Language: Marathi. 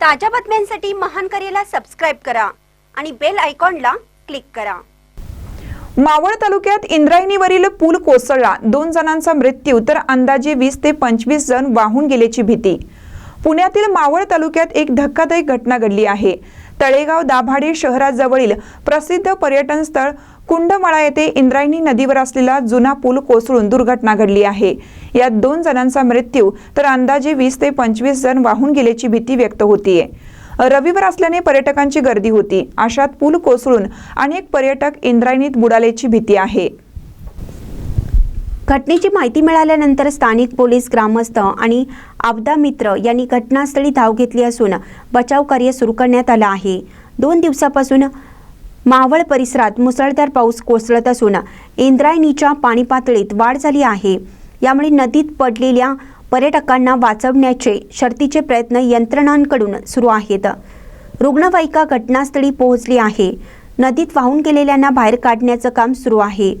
ताज्या बातम्यांसाठी महान करेला सबस्क्राईब करा आणि बेल आयकॉनला क्लिक करा. मावळ तालुक्यात इंद्रायणीवरील पूल कोसळला. दोन जणांचा मृत्यू तर अंदाजे वीस ते पंचवीस जण वाहून गेल्याची भीती. पुण्यातील मावळ तालुक्यात एक धक्कादायक घटना घडली आहे. तळेगाव दाभाडे शहराजवळील प्रसिद्ध पर्यटन स्थळ कुंडमळा येथे इंद्रायणी नदीवर असलेला जुना पूल कोसळून दुर्घटना घडली आहे. यात दोन जणांचा मृत्यू तर अंदाजे वीस ते पंचवीस जण वाहून गेल्याची भीती व्यक्त होतीये. रविवार असल्याने पर्यटकांची गर्दी होती. अशात पूल कोसळून अनेक पर्यटक इंद्रायणीत बुडाल्याची भीती आहे. घटनेची माहिती मिळाल्यानंतर स्थानिक पोलीस ग्रामस्थ आणि आपदा मित्र यांनी घटनास्थळी धाव घेतली असून बचाव कार्य सुरू करण्यात आलं आहे. दोन दिवसापासून मावळ परिसरात मुसळधार पाऊस कोसळत असून इंद्रायणीच्या पाणी पातळीत वाढ झाली आहे. यामुळे नदीत पडलेल्या पर्यटकांना वाचवण्याचे शर्तीचे प्रयत्न यंत्रणांकडून सुरू आहेत. रुग्णवाहिका घटनास्थळी पोहोचली आहे. नदीत वाहून गेलेल्यांना बाहेर काढण्याचं काम सुरू आहे.